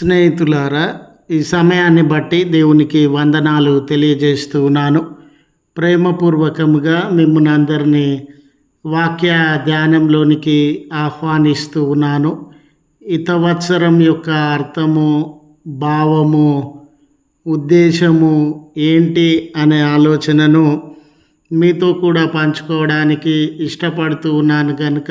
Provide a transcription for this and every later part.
స్నేహితులారా ఈ సమయాన్ని బట్టి దేవునికి వందనాలు తెలియజేస్తూ ఉన్నాను. ప్రేమపూర్వకముగా మిమ్మల్ని అందరినీ వాక్య ధ్యానంలోనికి ఆహ్వానిస్తూ ఉన్నాను. ఇతవత్సరం యొక్క అర్థము భావము ఉద్దేశము ఏంటి అనే ఆలోచనను మీతో కూడా పంచుకోవడానికి ఇష్టపడుతూ ఉన్నాను కనుక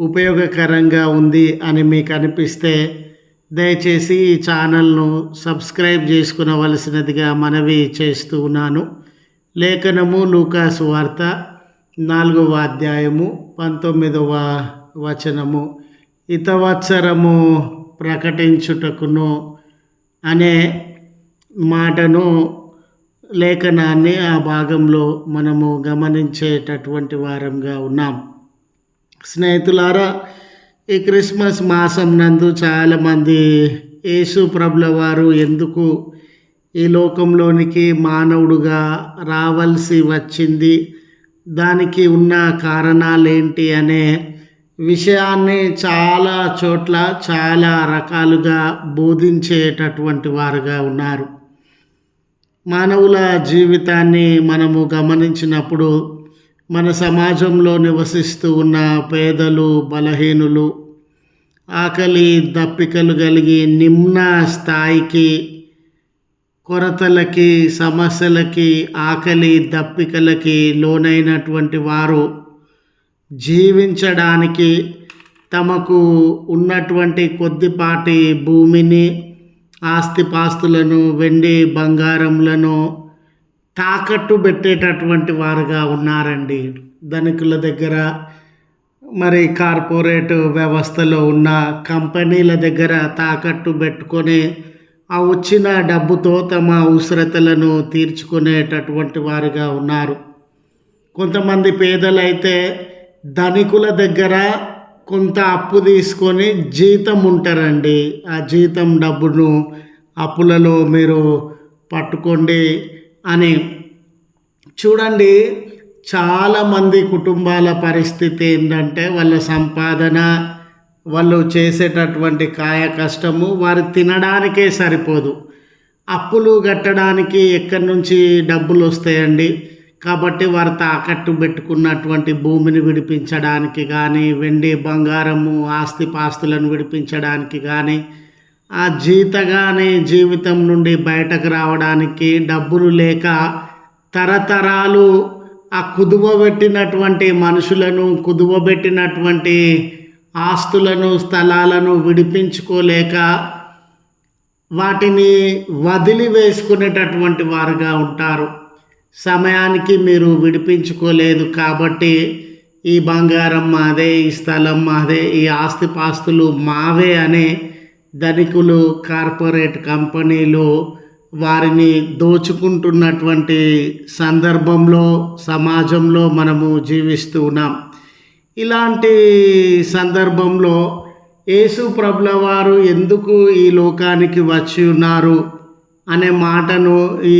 ఉపయోగకరంగా ఉంది అని మీకు అనిపిస్తే దయచేసి ఈ ఛానల్ను సబ్స్క్రైబ్ చేసుకునవలసినదిగా మనవి చేస్తూ ఉన్నాను. లేఖనము లూకాసు వార్త నాలుగవ అధ్యాయము పంతొమ్మిదవ వచనము. ఇతవత్సరము ప్రకటించుటకును అనే మాటను లేఖనాన్ని ఆ భాగంలో మనము గమనించేటటువంటి వారంగా ఉన్నాం. స్నేహితులారా ఈ క్రిస్మస్ మాసం నందు చాలామంది యేసు ప్రభుల వారు ఎందుకు ఈ లోకంలోనికి మానవుడుగా రావాల్సి వచ్చింది? దానికి ఉన్న కారణాలేంటి అనే విషయాన్ని చాలా చోట్ల చాలా రకాలుగా బోధించేటటువంటి వారుగా ఉన్నారు. మానవుల జీవితాన్ని మనము గమనించినప్పుడు మన సమాజంలో నివసిస్తూ ఉన్న పేదలు బలహీనులు ఆకలి దప్పికలు కలిగి నిమ్న స్థాయికి కొరతలకి సమస్యలకి ఆకలి దప్పికలకి లోనైనటువంటి వారు జీవించడానికి తమకు ఉన్నటువంటి కొద్దిపాటి భూమిని ఆస్తిపాస్తులను వెండి బంగారములను తాకట్టు పెట్టేటటువంటి వారుగా ఉన్నారండి. ధనికుల దగ్గర మరి కార్పొరేట్ వ్యవస్థలో ఉన్న కంపెనీల దగ్గర తాకట్టు పెట్టుకొని ఆ వచ్చిన డబ్బుతో తమ అవసరతలను తీర్చుకునేటటువంటి వారుగా ఉన్నారు. కొంతమంది పేదలైతే ధనికుల దగ్గర కొంత అప్పు తీసుకొని జీతం ఉంటారండి. ఆ జీతం డబ్బును అప్పులలో మీరు పట్టుకోండి అని. చూడండి చాలామంది కుటుంబాల పరిస్థితి ఏంటంటే వాళ్ళ సంపాదన వాళ్ళు చేసేటటువంటి కాయ కష్టము వారు తినడానికే సరిపోదు. అప్పులు కట్టడానికి ఎక్కడి నుంచి డబ్బులు వస్తాయండి? కాబట్టి వారు తాకట్టు పెట్టుకున్నటువంటి భూమిని విడిపించడానికి కానీ వెండి బంగారము ఆస్తి పాస్తులను విడిపించడానికి కానీ ఆ జీతగానే జీవితం నుండి బయటకు రావడానికి డబ్బులు లేక తరతరాలు ఆ కుదువబెట్టినటువంటి మనుషులను కుదువబెట్టినటువంటి ఆస్తులను స్థలాలను విడిపించుకోలేక వాటిని వదిలి వేసుకునేటటువంటి వారుగా ఉంటారు. సమయానికి మీరు విడిపించుకోలేదు కాబట్టి ఈ బంగారం మాదే ఈ స్థలం మాదే ఈ ఆస్తిపాస్తులు మావే అనే ధనికులు కార్పొరేట్ కంపెనీలు వారిని దోచుకుంటున్నటువంటి సందర్భంలో సమాజంలో మనము జీవిస్తూ ఉన్నాం. ఇలాంటి సందర్భంలో యేసు ప్రభుల వారు ఎందుకు ఈ లోకానికి వచ్చి ఉన్నారు అనే మాటను ఈ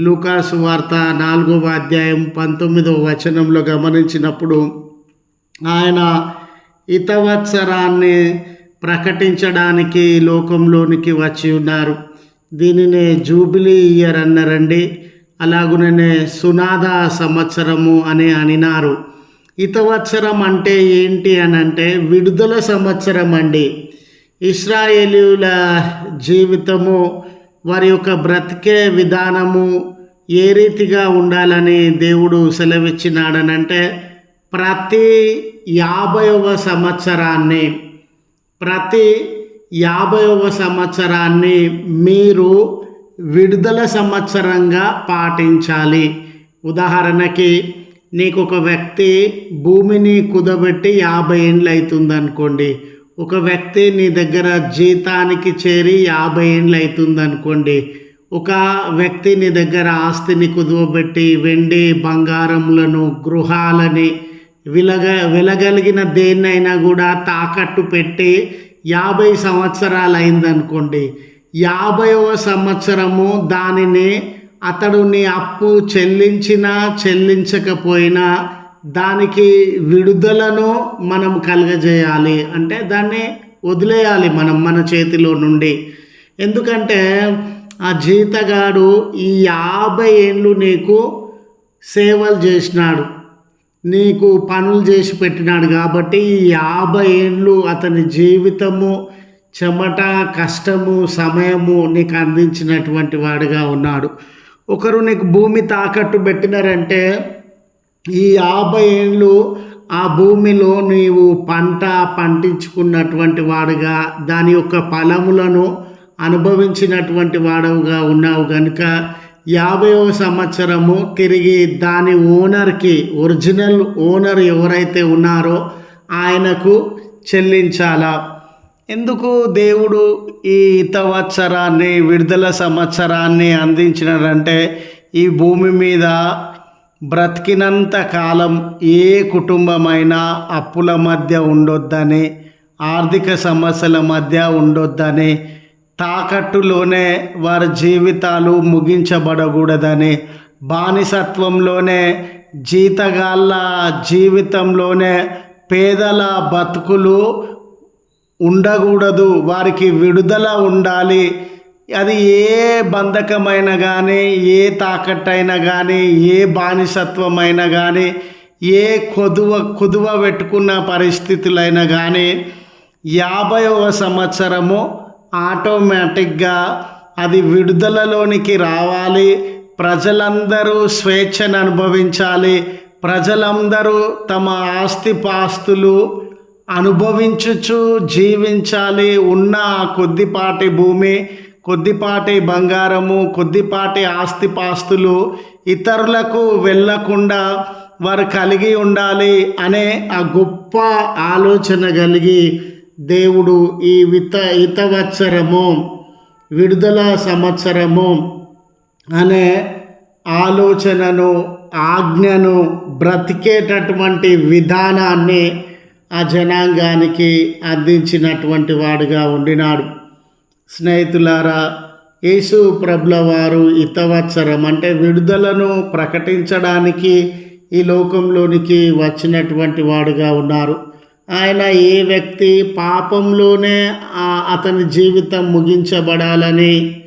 లూకాసు వార్త నాలుగవ అధ్యాయం పంతొమ్మిదవ వచనంలో గమనించినప్పుడు ఆయన హితవత్సరాన్ని ప్రకటించడానికి లోకంలోనికి వచ్చి ఉన్నారు. దీనినే జూబిలీ ఇయర్ అన్నారండి. అలాగుననే సునాద సంవత్సరము అని అనినారు. ఇతవత్సరం అంటే ఏంటి అని అంటే విడుదల సంవత్సరం అండి ఇస్రాయేలీల జీవితము వారి యొక్క బ్రతికే విధానము ఏ రీతిగా ఉండాలని దేవుడు సెలవిచ్చినాడనంటే ప్రతి యాభైవ సంవత్సరాన్ని ప్రతి యాభైవ సంవత్సరాన్ని మీరు విడుదల సంవత్సరంగా పాటించాలి. ఉదాహరణకి నీకు ఒక వ్యక్తి భూమిని కుదబెట్టి యాభై ఏండ్లు అవుతుంది అనుకోండి ఒక వ్యక్తి నీ దగ్గర జీతానికి చేరి యాభై ఏండ్లు అవుతుంది అనుకోండి ఒక వ్యక్తి నీ దగ్గర ఆస్తిని కుదువబెట్టి వెండి బంగారములను గృహాలని విలగ వెలగలిగిన దేన్నైనా కూడా తాకట్టు పెట్టి యాభై సంవత్సరాలు అయిందనుకోండి యాభైవ సంవత్సరము దానిని అతడు నీ అప్పు చెల్లించినా చెల్లించకపోయినా దానికి విడుదలను మనం కలగజేయాలి. అంటే దాన్ని వదిలేయాలి మనం మన చేతిలో నుండి. ఎందుకంటే ఆ జీతగాడు ఈ యాభై ఏళ్ళు నీకు సేవలు చేసినాడు. నీకు పనులు చేసి పెట్టినాడు కాబట్టి ఈ యాభై ఏళ్ళు అతని జీవితము చెమట కష్టము సమయము నీకు అందించినటువంటి వాడుగా ఉన్నాడు. ఒకరు నీకు భూమి తాకట్టు పెట్టినారంటే ఈ యాభై ఏళ్ళు ఆ భూమిలో నీవు పంట పండించుకున్నటువంటి వాడుగా దాని యొక్క ఫలములను అనుభవించినటువంటి వాడవుగా ఉన్నావు కనుక యాభైవ సంవత్సరము తిరిగి దాని ఓనర్కి ఒరిజినల్ ఓనర్ ఎవరైతే ఉన్నారో ఆయనకు చెల్లించాలా. ఎందుకు దేవుడు ఈ ఇతవత్సరాన్ని విడుదల సంవత్సరాన్ని అందించినారంటే ఈ భూమి మీద బ్రతికినంత కాలం ఏ కుటుంబమైనా అప్పుల మధ్య ఉండొద్దని ఆర్థిక సమస్యల మధ్య ఉండొద్దని తాకట్టులోనే వారి జీవితాలు ముగించబడకూడదని బానిసత్వంలోనే జీతగాళ్ళ జీవితంలోనే పేదల బతుకులు ఉండకూడదు వారికి విడుదల ఉండాలి. అది ఏ బంధకమైనా కానీ ఏ తాకట్టైనా కానీ ఏ బానిసత్వమైనా కానీ ఏ కొదువ కుదువ పెట్టుకున్న పరిస్థితులైనా కానీ యాభైవ సంవత్సరము ఆటోమేటిక్గా అది విడుదలలోనికి రావాలి. ప్రజలందరూ స్వేచ్ఛను అనుభవించాలి. ప్రజలందరూ తమ ఆస్తిపాస్తులు అనుభవించుచు జీవించాలి. ఉన్న కొద్దిపాటి భూమి కొద్దిపాటి బంగారము కొద్దిపాటి ఆస్తిపాస్తులు ఇతరులకు వెళ్ళకుండా వారు కలిగి ఉండాలి అనే ఆ గొప్ప ఆలోచన కలిగి దేవుడు ఈ విత హితవత్సరము విడుదల సంవత్సరము అనే ఆలోచనను ఆజ్ఞను బ్రతికేటటువంటి విధానాన్ని ఆ జనాంగానికి అందించినటువంటి వాడుగా ఉండినాడు. స్నేహితులారా యేసు ప్రభుల వారు ఇతవత్సరం అంటే విడుదలను ప్రకటించడానికి ఈ లోకంలోనికి వచ్చినటువంటి వాడుగా ఉన్నారు. ఆయన ఏ వ్యక్తి పాపంలోనే అతని జీవితం ముగించబడాలని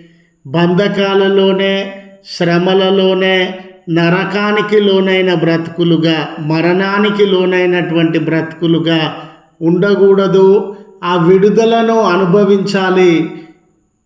బంధకాలలోనే శ్రమలలోనే నరకానికి లోనైన బ్రతుకులుగా మరణానికి లోనైనటువంటి బ్రతుకులుగా ఉండకూడదు. ఆ విడుదలను అనుభవించాలి.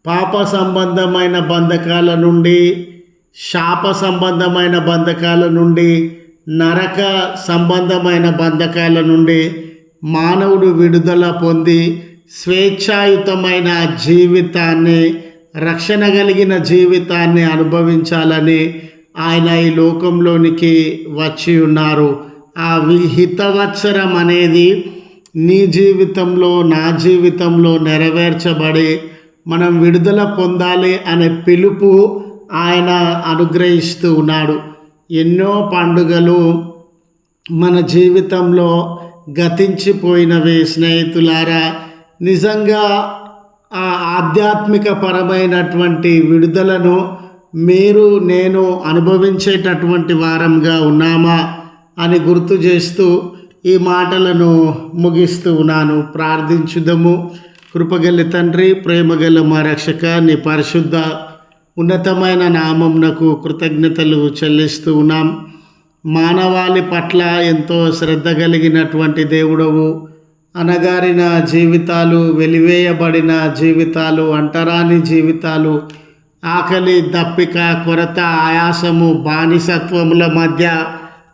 పాప సంబంధమైన బంధకాల నుండి శాప సంబంధమైన బంధకాల నుండి నరక సంబంధమైన బంధకాల నుండి మానవుడు విడుదల పొంది స్వేచ్ఛాయుతమైన జీవితాన్ని రక్షణ కలిగిన జీవితాన్ని అనుభవించాలని ఆయన ఈ లోకంలోనికి వచ్చి ఉన్నారు. ఆ విహితవత్సరం అనేది నీ జీవితంలో నా జీవితంలో నెరవేర్చబడి మనం విడుదల పొందాలి అనే పిలుపు ఆయన అనుగ్రహిస్తూ ఉన్నాడు. ఎన్నో పండుగలు మన జీవితంలో గతించిపోయినవే స్నేహితులారా. నిజంగా ఆ ఆధ్యాత్మిక పరమైనటువంటి విడుదలను మీరు నేను అనుభవించేటటువంటి వారంగా ఉన్నామా అని గుర్తు చేస్తూ ఈ మాటలను ముగిస్తూ ఉన్నాను. ప్రార్థించుదము. కృపగల తండ్రి ప్రేమగల మా రక్షక నీ పరిశుద్ధ ఉన్నతమైన నామంనకు కృతజ్ఞతలు చెల్లిస్తూ ఉన్నాం. మానవాళి పట్ల ఎంతో శ్రద్ధ కలిగినటువంటి దేవుడవు. అనగారిన జీవితాలు వెలివేయబడిన జీవితాలు అంటరాని జీవితాలు ఆకలి దప్పిక కొరత ఆయాసము బానిసత్వముల మధ్య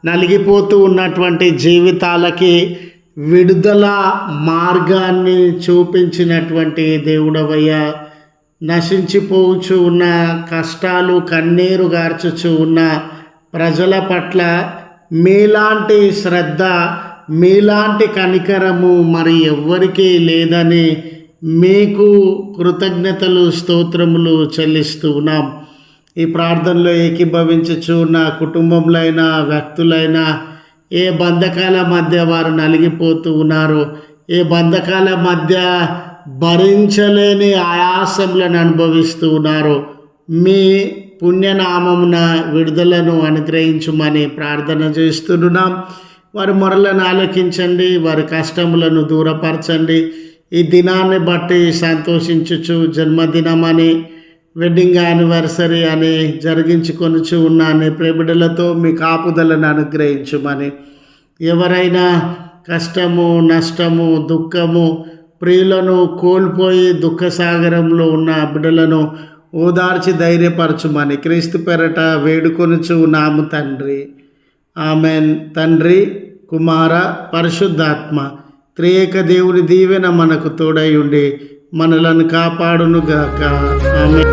నలిగిపోతూ ఉన్నటువంటి జీవితాలకి విడుదల మార్గాన్ని చూపించినటువంటి దేవుడవయ్యా. నశించిపోవచ్చు ఉన్న కష్టాలు కన్నీరు గార్చుచు ఉన్న ప్రజల పట్ల మీలాంటి శ్రద్ధ మీలాంటి కనికరము మరి ఎవ్వరికీ లేదని మీకు కృతజ్ఞతలు స్తోత్రములు చెల్లిస్తూ ఉన్నాం. ఈ ప్రార్థనలో ఏకీభవించచ్చు నా కుటుంబంలో అయినా వ్యక్తులైనా ఏ బంధకాల మధ్య వారు నలిగిపోతూ ఉన్నారు ఏ బంధకాల మధ్య భరించలేని ఆయాసములను అనుభవిస్తూ ఉన్నారు. మీ పుణ్యనామమున విడుదలను అనుగ్రహించుమని ప్రార్థన చేస్తున్నాం. వారి మొరలను ఆలోకించండి వారి కష్టములను దూరపరచండి. ఈ దినాన్ని బట్టి సంతోషించుచు జన్మదినమని వెడ్డింగ్ యానివర్సరీ అని జరిగించుకొనుచు ఉన్న అనే ప్రేమిడలతో మీ కాపుదలను అనుగ్రహించుమని. ఎవరైనా కష్టము నష్టము దుఃఖము ప్రియులను కోల్పోయి దుఃఖసాగరంలో ఉన్న బిడ్డలను ఓదార్చి ధైర్యపరచుమని క్రీస్తు పెరట వేడుకొనుచు నాము తండ్రి. ఆమెన్. తండ్రి కుమార పరిశుద్ధాత్మ త్రియేక దేవుని దీవెన మనకు తోడై ఉండి మనలను కాపాడునుగాక. ఆమె